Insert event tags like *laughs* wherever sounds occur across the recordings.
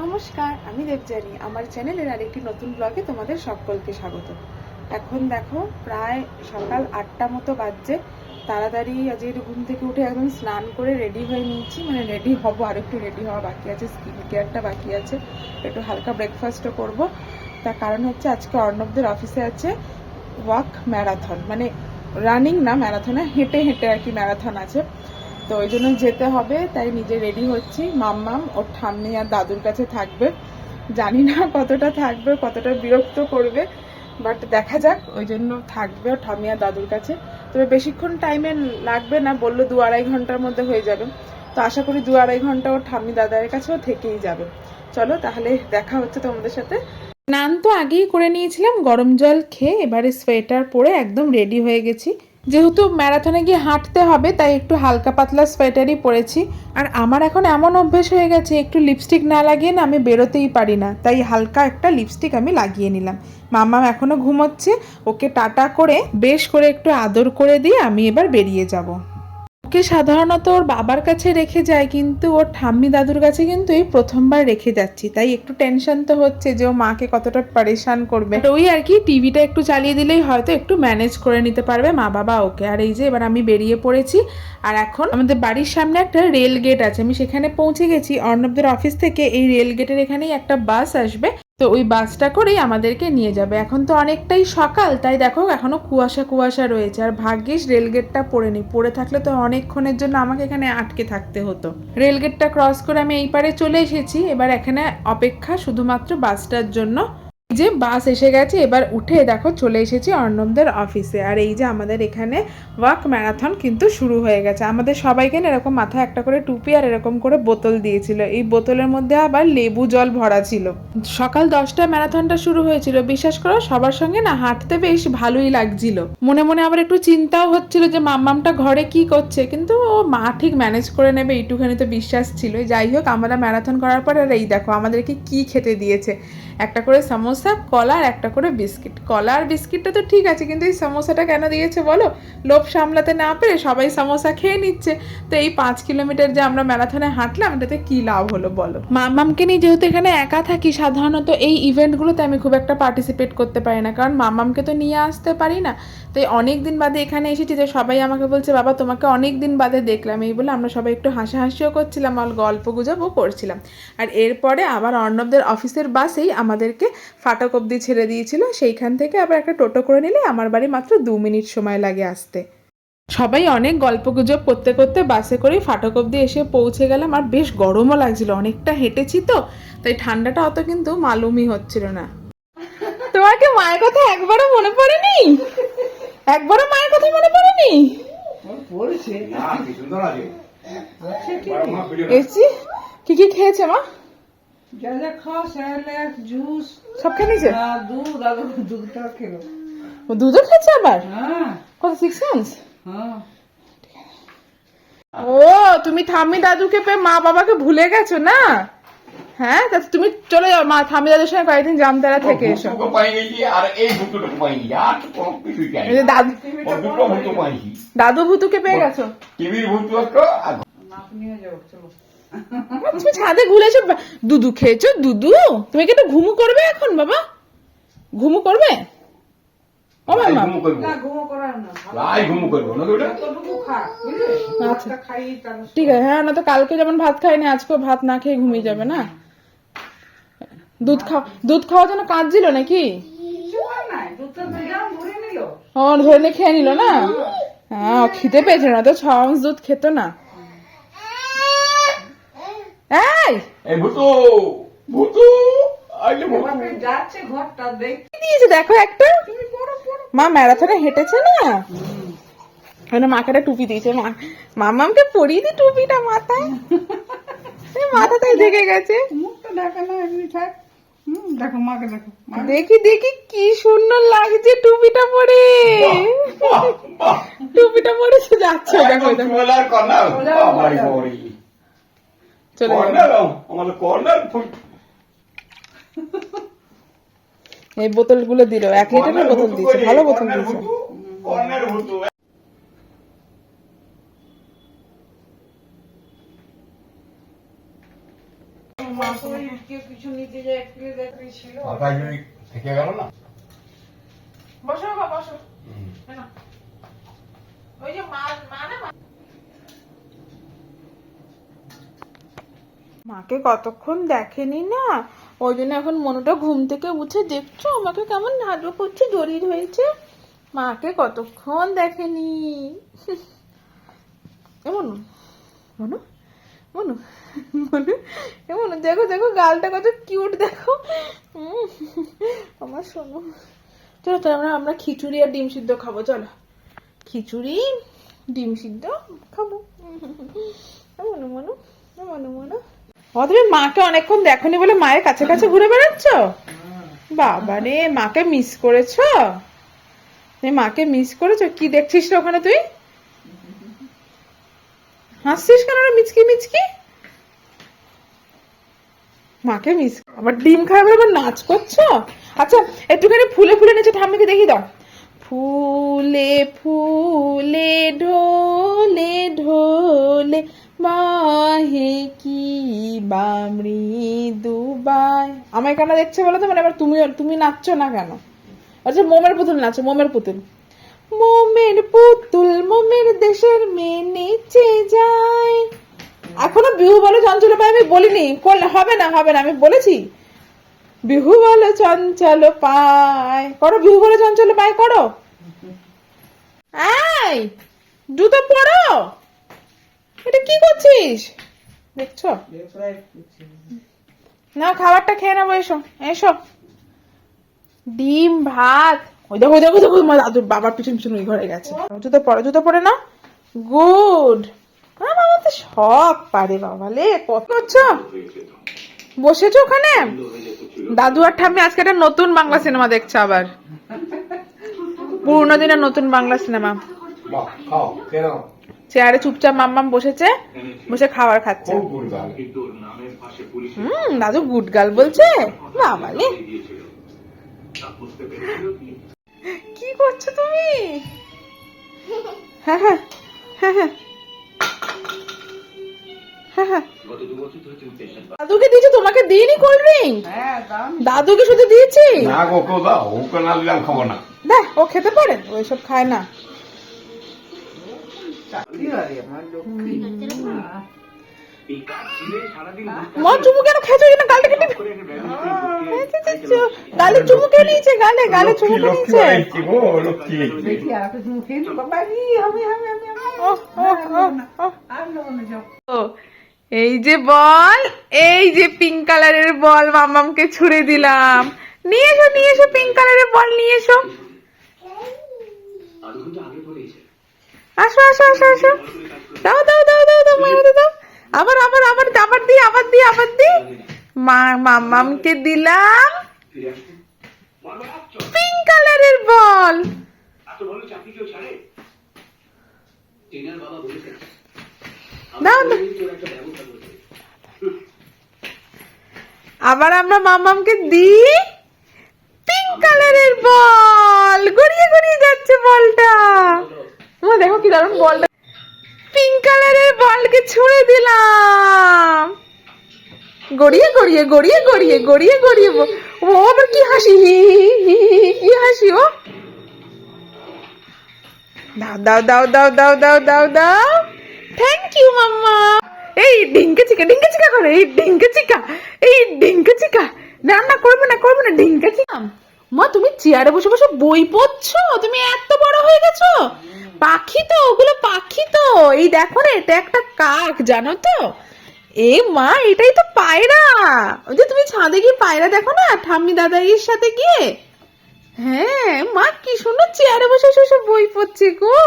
নমস্কার, আমি দেবজানি আমার চ্যানেলের আরেকটি নতুন ব্লগে তোমাদের সকলকে স্বাগত। এখন দেখো, প্রায় সকাল আটটা মতো বাজছে। তাড়াতাড়ি আজকে ঘুম থেকে উঠে একদম স্নান করে রেডি হয়ে নিয়েছি। মানে রেডি হব, আর একটু রেডি হওয়া বাকি আছে স্কিন কেয়ারটা বাকি আছে। একটু হালকা ব্রেকফাস্টও করব। তার কারণ হচ্ছে আজকে অর্ণবদের অফিসে আছে ওয়াক ম্যারাথন মানে রানিং না ম্যারাথনে হেঁটে হেঁটে আর কি ম্যারাথন আছে। তো ওই জন্য যেতে হবে, তাই নিজে রেডি হচ্ছি। মাম্মাম, ওর ঠাম্মি আর দাদুর কাছে থাকবে। জানি না *laughs* কতটা থাকবে, কতটা বিরক্ত করবে বাট দেখা যাক, ওই জন্য থাকবে ওর ঠাম্মি আর দাদুর কাছে। তবে বেশিক্ষণ টাইমে লাগবে না, বলল দু আড়াই ঘণ্টার মধ্যে হয়ে যাবে। তো আশা করি দু আড়াই ঘণ্টা ওর ঠাম্মি দাদার কাছেও থেকেই যাবে। চলো তাহলে দেখা হচ্ছে তোমাদের সাথে। স্নান তো আগেই করে নিয়েছিলাম, গরম জল খেয়ে এবারে সোয়েটার পরে একদম রেডি হয়ে গেছি। যেহেতু ম্যারাথনে গিয়ে হাঁটতে হবে, তাই একটু হালকা পাতলা সোয়েটারই পরেছি। আর আমার এখন এমন অভ্যেস হয়ে গেছে, একটু লিপস্টিক না লাগিয়ে না আমি বেরোতেই পারি না। তাই হালকা একটা লিপস্টিক আমি লাগিয়ে নিলাম। মামা এখনও ঘুমোচ্ছে, ওকে টাটা করে, বেশ করে একটু আদর করে দিয়ে আমি এবার বেরিয়ে যাব। ওকে সাধারণত ওর বাবার কাছে রেখে যায়, কিন্তু ওর ঠাম্মি দাদুর কাছে কিন্তু এই প্রথমবার রেখে যাচ্ছি। তাই একটু টেনশন তো হচ্ছে যে ও মাকে কতটা পরেশান করবে। ওই আর কি, টিভিটা একটু চালিয়ে দিলেই হয়তো একটু ম্যানেজ করে নিতে পারবে মা বাবা ওকে। আর এই যে এবার আমি বেরিয়ে পড়েছি, আর এখন আমাদের বাড়ির সামনে একটা রেল গেট আছে। আমি সেখানে পৌঁছে গেছি। অর্ণবদের অফিস থেকে এই রেল গেটের এখানেই একটা বাস আসবে। তো ওই বাসটা করেই আমাদেরকে নিয়ে যাবে। এখন তো অনেকটাই সকাল, তাই দেখো এখনও কুয়াশা কুয়াশা রয়েছে। আর ভাগ্যিস রেলগেটটা পড়ে নি পড়ে থাকলে তো অনেকক্ষণের জন্য আমাকে এখানে আটকে থাকতে হতো। রেলগেটটা ক্রস করে আমি এই পারে চলে এসেছি। এবার এখানে অপেক্ষা শুধুমাত্র বাসটার জন্য যে বাস এসে গেছে, এবার উঠে দেখো চলে এসেছি অর্ণবদের অফিসে আর এই যে আমাদের এখানে ওয়াক ম্যারাথন কিন্তু শুরু হয়ে গেছে। আমাদের সবাইকে না এরকম মাথায় একটা করে টুপি আর এরকম করে বোতল দিয়েছিল। এই বোতলের মধ্যে আবার লেবু জল ভরা ছিল। সকাল দশটায় ম্যারাথনটা শুরু হয়েছিল। বিশ্বাস করো, সবার সঙ্গে না হাঁটতে বেশ ভালোই লাগছিল। মনে মনে আবার একটু চিন্তাও হচ্ছিল যে, মাম্মামটা ঘরে কি করছে? কিন্তু ও মা ঠিক ম্যানেজ করে নেবে, এইটুখানি তো বিশ্বাস ছিল যাই হোক, আমরা ম্যারাথন করার পর আর এই দেখো, আমাদেরকে কি খেতে দিয়েছে। একটা করে সমোসা, কলা আর একটা করে বিস্কিট। কলা আর বিস্কিটটা তো ঠিক আছে, কিন্তু এই সমোসাটা কেন দিয়েছে বলো? লোভ সামলাতে না পেরে সবাই সমোসা খেয়ে নিচ্ছে। তো এই পাঁচ কিলোমিটার যে আমরা ম্যারাথনে হাঁটলাম, এটাতে কি লাভ হলো বলো? মামামকে নিয়ে যেহেতু এখানে একা থাকি, সাধারণত এই ইভেন্টগুলোতে আমি খুব একটা পার্টিসিপেট করতে পারি না, কারণ মামামকে তো নিয়ে আসতে পারি না। তাই অনেক দিন বাদে এখানে এসেছি যে সবাই আমাকে বলছে, বাবা, তোমাকে অনেক দিন বাদে দেখলাম। এই বলে আমরা সবাই একটু হাসাহাসিও করছিলাম, আর গল্প গুজবও করছিলাম। আর এরপরে আবার অর্ণবদের অফিসের বাসেই আমাদেরকে ফাটক অব্দি ছেড়ে দিয়েছিল সেইখান থেকে আবার একটা টোটো করে নিলে আমার বাড়ি মাত্র দু মিনিট সময় লাগে আসতে। সবাই অনেক গল্প গুজব করতে করতে বাসে করেই ফাটক অব্দি এসে পৌঁছে গেলাম আর বেশ গরমও লাগছিল অনেকটা হেঁটেছি তো তাই ঠান্ডাটা অত কিন্তু মালুমই হচ্ছিল না। তোমাকে মায়ের কথা একবারও মনে পড়েনি? একবারও মায়ের কথা মনে পড়েনি? এসছি? কি কি খেয়েছে মা? যা যা খাওয়া স্যালাড জুস সব খেয়ে নিয়েছে দুধ আর দুধটা খেলো ও দুধও খেয়েছে আবার কত সিক্স মান্থস ও তুমি থামি দাদুকে পেয়ে মা বাবাকে ভুলে গেছো না হ্যাঁ তা তুমি চলে যাও মা থামি দাদুর সঙ্গে কয়েকদিন জামতারা থেকে এসো। দাদু ভুতু পাইছি। দাদু ভুতুকে পেয়ে গেছো? টিভির ভুতু একটা আর নিয়ে যাও চলো। তুমি ছাদে ঘুরেছো দুধু খেয়েছো? দুধু তুমি কি একটু ঘুমু করবে এখন বাবা? ঘুমু করবে? ও মামা ঘুমু করব। না ঘুমো করার না লাই ঘুমু করব না ওটা খা আচ্ছা। খাই ঠিক আছে হ্যাঁ না তো কালকে যেমন ভাত খাইনি আজকেও ভাত না খেয়ে ঘুমিয়ে যাবে না? দুধ খাওয়া দুধ খাওয়ার জন্য কাঁদছিল নাকি? ও ধরে নিয়ে খেয়ে নিল না? হ্যাঁ ও খিদে পেয়েছে না তো ছ আউন্স দুধ খেত না। এই এই ভুতু ভুতু আইলে ভুতু যাচ্ছে ঘরটা দেখ। দিয়েছে? দেখো একটা। মা ম্যারাথনে হেঁটেছে না? মানে মাকে একটা টুপি দিয়েছে। মা মামামকে পরিয়ে দি টুপিটা মাথায়। *laughs* মাথাটাই ঢেকে গেছে। মুখটা দেখা না এমনি থাক। দেখো মাকে দেখো দেখি দেখি কি সুন্দর লাগছে টুপিটা পরে। টুপিটা পরে সে যাচ্ছে। দেখো দেখো কর্নার কর্নার বাবাই বাবাই চলে আমাদের কর্নার ফুট এই বোতলগুলো দিল। এক লিটারের বোতল দিয়েছে। ভালো বোতল দিয়েছে। কর্নার কেউ কিছু নিতে যায় দেখতে ছিল থেকে গেল না? বসো বাবা বসো। ওই যে মা মা না মাকে কতক্ষণ দেখেনি না? ওই জন্য এখন মনুটা ঘুম থেকে উঠে দেখছ? আমাকে কেমন নাড়ু করছে জড়িয়ে হয়েছে মাকে কতক্ষণ দেখেনি? এমন মনু মনু মনু দেখো দেখো, গালটা কত কিউট দেখো। আমার শোনো চলো চলো, আমরা আমরা খিচুড়ি আর ডিম সিদ্ধ খাব, চলো। খিচুড়ি, ডিম সিদ্ধ খাব। মনু মনু মনু মনু। ও তুমি মাকে অনেকক্ষণ বলে মায়ের কাছে কাছে ঘুরে বেড়াচ্ছ? বাবা রে, মাকে মিস করেছ? মাকে মিস করেছ? কি দেখছিস রে ওখানে তুই? হাসছিস কেন মিচকি মিচকি? মাকে মিস আবার ডিম খাবে আবার নাচ করছ? আচ্ছা একটুখানি ফুলে ফুলে নিচে ঠাম্মিকে দেখি দাও। ফুলে ফুলে, ঢোলে ঢোলে, বাহে কি বামরি দুবাই আমায় কেন দেখছে বলো তো মানে এবার তুমি তুমি নাচছো না কেন? আচ্ছা মোমের পুতুল নাচো, মোমের পুতুল। মোমের পুতুল মোমের দেশের মেয়ে নেচে যায়। এখনও বিহু বলো চঞ্চল পায় আমি বলিনি। করলে হবে না হবে না, আমি বলেছি। বিহু বলো চঞ্চল পায় করো, বিহু বলো চঞ্চল পায় করো। এই, জুতো পরো। এটা কি করছিস? দেখছ? না, খাবারটা খেয়ে নেব এসো এসো। ডিম, ভাত। ওই দেখো দেখো দেখো মা দাদু বাবার পিছন পিছন ওই ঘরে গেছে। জুতো পরে জুতো পরে না গুড। আমার তো শখ। পারে বাবালে কত করছ? বসেছো ওখানে? দাদু আর ঠাম্মি, আজকে একটা নতুন বাংলা সিনেমা দেখছে আবার। পুরোনো দিনের নতুন বাংলা সিনেমা। চেয়ারে চুপচাপ মাম্মাম বসেছে বসে খাবার খাচ্ছে। হুম দাদু গুড গার্ল বলছে। বাবালে কি করছ তুমি? হ্যাঁ হ্যাঁ হ্যাঁ হ্যাঁ। দাদুকে দিয়েছি তোমাকে দিইনি কোল্ড ড্রিঙ্ক হ্যাঁ দাদুকে শুধু দিয়েছি? না গো কেউ দাও ওকে না দিলাম খাব না। দেখ ও খেতে পারে ওইসব খায় না। হয় মা চুমু কেন খেয়েছো না গালে কেটে গালে চুমু খেয়ে নিয়েছে গালে গালে চুমু খেয়ে নিয়েছে বাবা এই যে বল এই যে পিঙ্ক কালারের বল মামামকে ছুড়ে দিলাম। নিয়ে এসো নিয়ে এসো পিঙ্ক কালারের বল নিয়ে এসো। আসো আসো আসো আসো। দাও দাও দাও দাও দাও মায়ের দাও। আবার আবার আবার আবার দি আবার দি আবার দি। মা মামামকে দিলাম। পিঙ্ক কালারের বল। দাও আবার আমরা মামামকে দিই? পিঙ্ক কালারের বল। গড়িয়ে গড়িয়ে যাচ্ছে বলটা। তোমার দেখো কি দারুণ বলটা। পিঙ্ক কালারের বলকে ছুঁড়ে দিলাম। গড়িয়ে গড়িয়ে গড়িয়ে গড়িয়ে গড়িয়ে গড়িয়ে ও, আবার কি হাসি? কি হাসি ও? দাও দাও দাও দাও দাও দাও দাও দাও। থ্যাংক ইউ মাম্মা এই ডিঙ্কে চিকা ডিঙ্কে চিকা করে এই ডিঙ্কে চিকা এই ডিঙ্কে চিকা। রান্না করবে না করবে না ডিঙ্কে চিকা। মা তুমি চেয়ারে বসে বসে বই পড়ছো? তুমি এত বড় হয়ে গেছো? পাখি তো ওগুলো পাখি তো। এই দেখো না এটা একটা কাক জানো তো? এ মা এটাই তো পায়রা। ওই যে তুমি ছাদে গিয়ে পায়রা দেখো না ঠাম্মি দাদাইয়ের সাথে গিয়ে? হ্যাঁ মা কি সুন্দর চেয়ারে বসে বসে বই পড়ছে গো।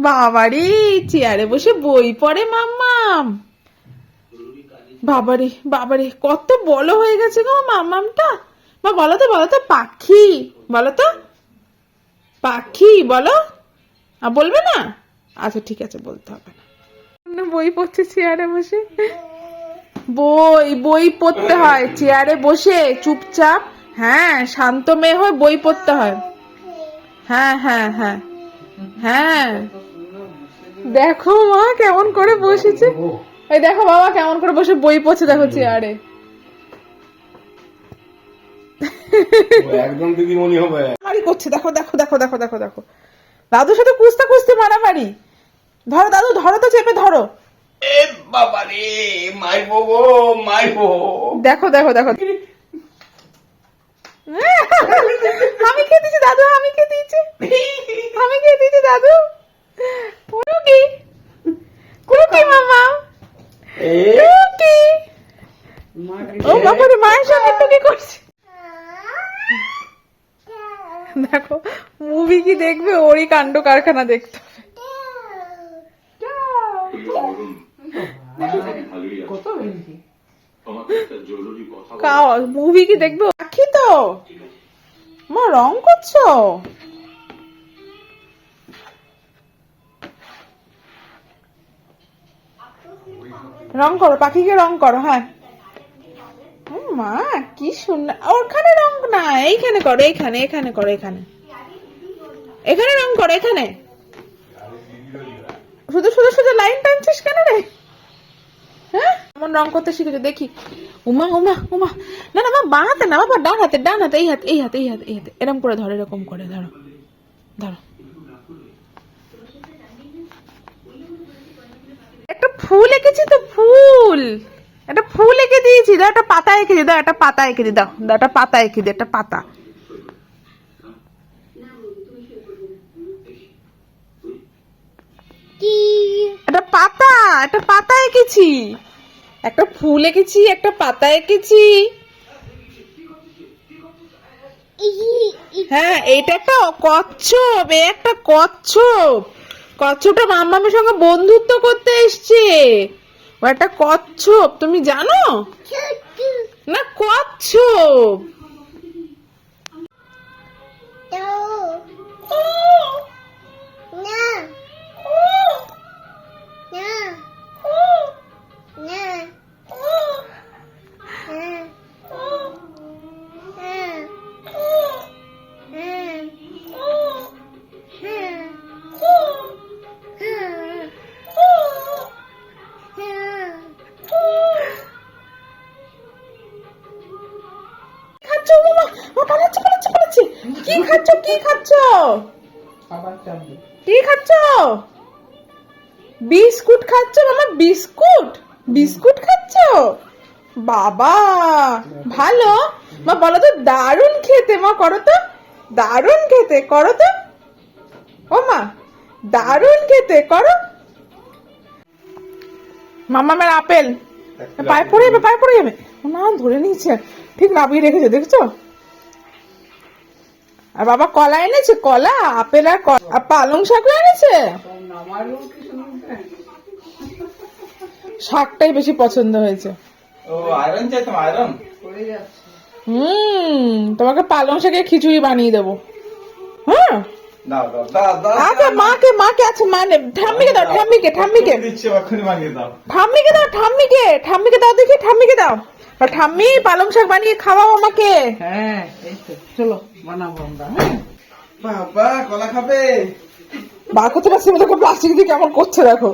বাবারে চেয়ারে বসে বই পড়ে মাম্মাম বাবারে বাবারে কত বড় হয়ে গেছে গো মাম্মামটা। মা বলো তো বলো তো পাখি বলো তো। পাখি বলো। আ, বলবে না? আচ্ছা ঠিক আছে বলতে হবে না। বই পড়ছে চেয়ারে বসে। বই বই পড়তে হয় চেয়ারে বসে চুপচাপ। হ্যাঁ শান্ত মেয়ে হয় বই পড়তে হয়। হ্যাঁ হ্যাঁ হ্যাঁ হ্যাঁ। দেখো মা কেমন করে বসেছে। এই দেখো বাবা কেমন করে বসে বই পড়ছে দেখো চেয়ারে। একদম দিদিমণি হবে। মারামারি করছে দেখো দেখো দেখো দেখো দেখো দেখো। দাদুর সাথে কুস্তা কুস্তি মারামারি। ধরো দাদু ধরো তো চেপে ধরো। এ বাবা রে মারবো গো মারবো। দেখো দেখো দেখো। আমি খেয়ে দিচ্ছি দাদু আমি খেয়ে দিচ্ছি আমি খেয়ে দিচ্ছি দাদু। কুকি কুকি মামা এ টুকি ও বাবা রে মায়ের সঙ্গে টুকি করছে দেখো মুভি কি দেখবে? ওরই কাণ্ড কারখানা দেখতে মুভি কি দেখবে? আখি তো। মা রং করছ? রং করো, পাখিকে রং করো হ্যাঁ। মা, কি সুন্দর, ওখানে রং না, এইখানে করো, এইখানে, এখানে করো, এখানে। এখানে রং করো, এখানে। শুধু শুধু শুধু লাইন টানছিস কেন রে? হ্যাঁ? এমন রং করতে শিখেছো, দেখি। উমা উমা উমা। না না, মা, বাঁ হাতে না, বাবা, ডান হাতে ডান হাতে, এই হাতে এই হাতে এই হাতে এই হাতে। এরকম করে ধরো, এরকম করে, ধরো। ধরো। একটা ফুল এঁকেছি তো ফুল। একটা ফুল এঁকে দিয়েছি। দাও একটা পাতা এঁকে দাও একটা পাতা এঁকে দিই দাও দাও একটা পাতা এঁকে দিই একটা পাতা। একটা পাতা একটা পাতা এঁকেছি। একটা ফুল এঁকেছি একটা পাতা এঁকেছি। হ্যাঁ এটা একটা কচ্ছপ এ একটা কচ্ছপ। কচ্ছপটা মাম্মামের সঙ্গে বন্ধুত্ব করতে এসছে। ও একটা কচ্ছপ তুমি জানো? না কচ্ছপ। কি খাচ্ছ? কি খাচ্ছ? কি খাচ্ছ? বিস্কুট খাচ্ছ? মামা বিস্কুট? বিস্কুট খাচ্ছ? বাবা ভালো। মা বলো তো দারুণ খেতে মা করো তো। দারুণ খেতে করো তো। ও মা দারুণ খেতে করো। মামামের আপেল। পায়ে পড়ে যাবে পায়ে পড়ে যাবে। ও না ধরে নিয়েছে। ঠিক নামিয়ে রেখেছে দেখছ? আর বাবা কলা এনেছে? কলা? আপেল আর আর পালং শাক এনেছে? শাকটাই বেশি পছন্দ হয়েছে। হুম তোমাকে পালং শাকের খিচুড়ি বানিয়ে দেবো। হ্যাঁ? দাও দাও দাও দাও আচ্ছা মাকে মাকে আছে মানে ঠাম্মিকে দাও ঠাম্মিকে ঠাম্মিকে। দাও। ঠাম্মিকে দাও ঠাম্মিকে ঠাম্মিকে দাও দেখি ঠাম্মিকে দাও। ঠাম্মি পালং শাক বানিয়ে খাওয়াও আমাকে। হ্যাঁ এই তো চলো বানাবো আমরা হ্যাঁ। বাবা কলা খাবে? বার করতে পারছি না দেখো প্লাস্টিক দিয়ে কেমন করছে দেখো।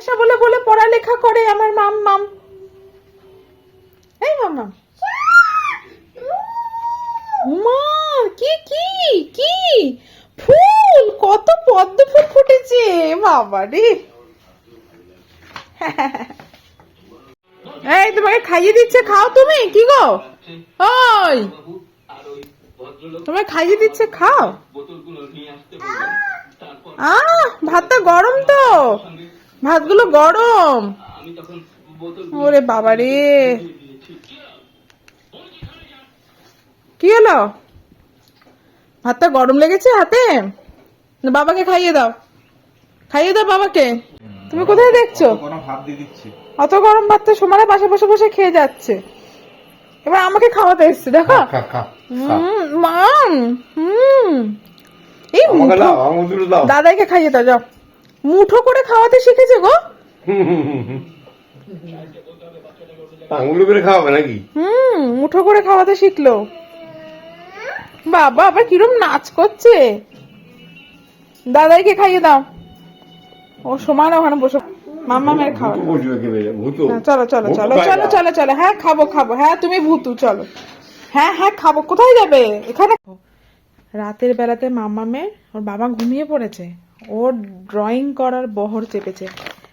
হ্যাঁ বলে বলে পড়ালেখা করে আমার মাম মাম। এই মামা কি কি কি? ফুল, কত পদ্ম ফুল ফুটেছে বাবা রে এই, তোমাকে খাইয়ে দিচ্ছে, খাও তুমি, কি গো? ওই। খাইয়ে দিচ্ছে, খাও। ভাতটা গরম তো। ভাতগুলো গরম। ওরে বাবা রে কি হলো? ভাতটা গরম লেগেছে হাতে? না বাবাকে খাইয়ে দাও। খাইয়ে দাও বাবাকে। তুমি কোথায় দেখছ? অত গরম ভাতটা সমানে পাশে বসে বসে খেয়ে যাচ্ছে। এবার আমাকে খাওয়াতে এসছে দেখো। মাম হুম। এই দাদাইকে খাইয়ে দাও যাও। মুঠো করে খাওয়াতে শিখেছে গো? আঙুল করে খাওয়াবে নাকি? হুম মুঠো করে খাওয়াতে শিখলো। বাবা আবার কিরম নাচ করছে? দাদাইকে খাইয়ে দাও। ও সময় ওখানে বসে মাম্মা মেয়ের খাওয়া চলো চলো চলো চলো চলো চলো। হ্যাঁ খাব খাব। হ্যাঁ তুমি ভূতু চলো। হ্যাঁ হ্যাঁ খাব। কোথায় যাবে? এখানে রাতের বেলাতে মামামের ওর বাবা ঘুমিয়ে পড়েছে। ওর ড্রয়িং করার বহর চেপেছে।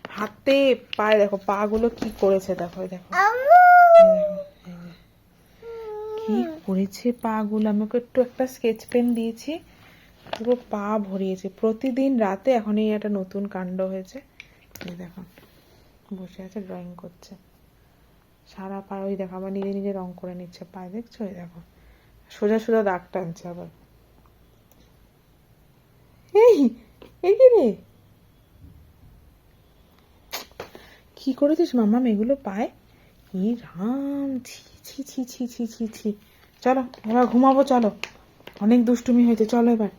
হাতে পায়ে দেখো পা গুলো কি করেছে দেখো দেখো। কি করেছে পা গুলো আমি ওকে একটু একটা স্কেচ পেন দিয়েছি। পুরো পা ভরিয়েছে। প্রতিদিন রাতে এখন এই একটা নতুন কাণ্ড হয়েছে। দেখো, বসে আছে ড্রয়িং করছে। সারা পায়ে ওই দেখো আবার নিজে নিজে রং করে নিচ্ছে পায়ে, দেখছ? ওই দেখো, সোজা সোজা দাগ টানছে আবার। এই রে? কি করেছিস মামা এগুলো পায়? ই রাম ছি ছি ছি ছি ছি ছি ছি। চলো এবার ঘুমাবো, চলো। অনেক দুষ্টুমি হয়েছে, চলো এবার।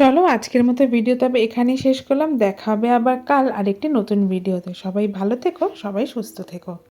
চলো, আজকের মতো ভিডিও তবে এখানেই শেষ করলাম। দেখাবে আবার কাল আরেকটি নতুন ভিডিওতে সবাই ভালো থেকো, সবাই সুস্থ থেকো।